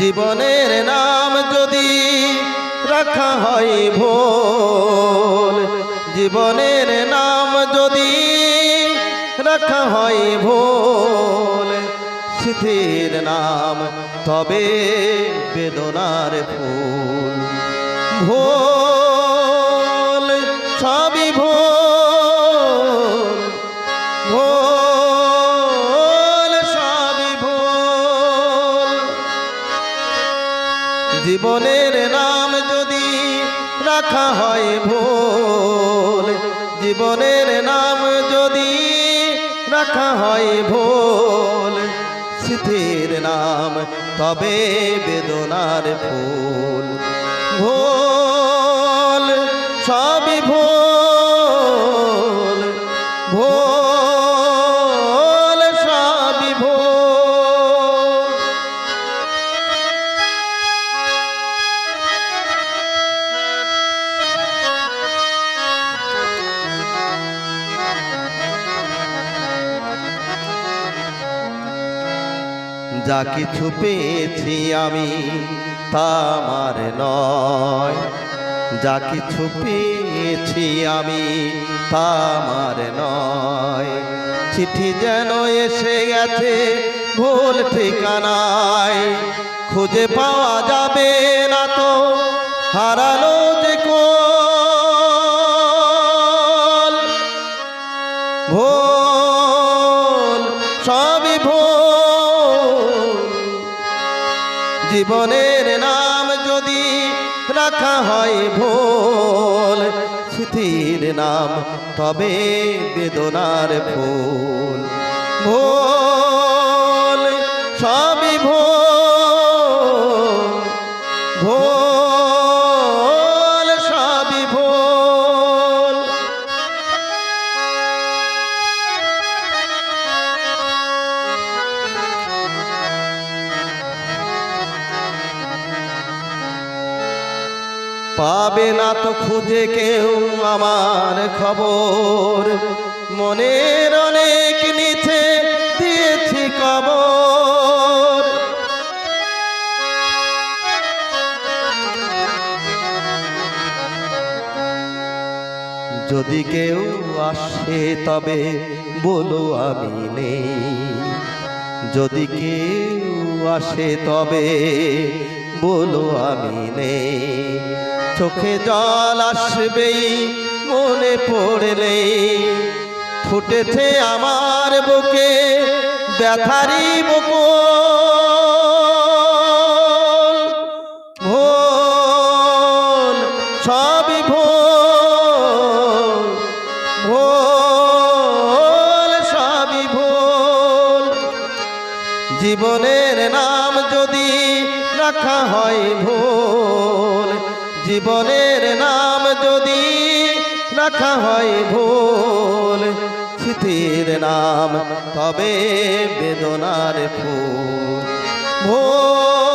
জীবনের নাম যদি রাখা হয় ভোল, জীবনের নাম যদি রাখা হয় ভোল স্মৃতির নাম তবে বেদনার ফুল। ভোল সবই জীবনের নাম যদি রাখা হয় ভোল, জীবনের নাম যদি রাখা হয় ভোল স্মৃতির নাম তবে বেদনার ফুল। ভোল, সবই ভোল। যা কিছু পেয়েছি আমি, তা আমার নয়। যা কিছু পেয়েছি আমি, তা আমার নয়। চিঠি যেন এসে গেছে ভুল ঠিকানায়। খুঁজে পাওয়া যাবে না তো হারালো যে কোল। ভোল জীবনের নাম যদি রাখা হয় ভোল স্মৃতির নাম তবে বেদনার ভোল। পাবে না তো খুঁজে কেউ আমার খবর। মনের অনেক নিচে দিয়েছি কবর। যদি কেউ আসে তবে বলো আমি নেই। যদি কেউ আসে তবে বলো আমি নেই। চোখে জল আসবেই, মনে পড়লে। ফুটেছে আমার বুকে ব্যথারি বকুল ভোল, সবই ভোল। ভোল ভোল। জীবনের নাম যদি রাখা হয় ভোল জীবনের নাম যদি রাখা হয় ভোল স্মৃতির নাম তবে বেদনার ফুল। ভোল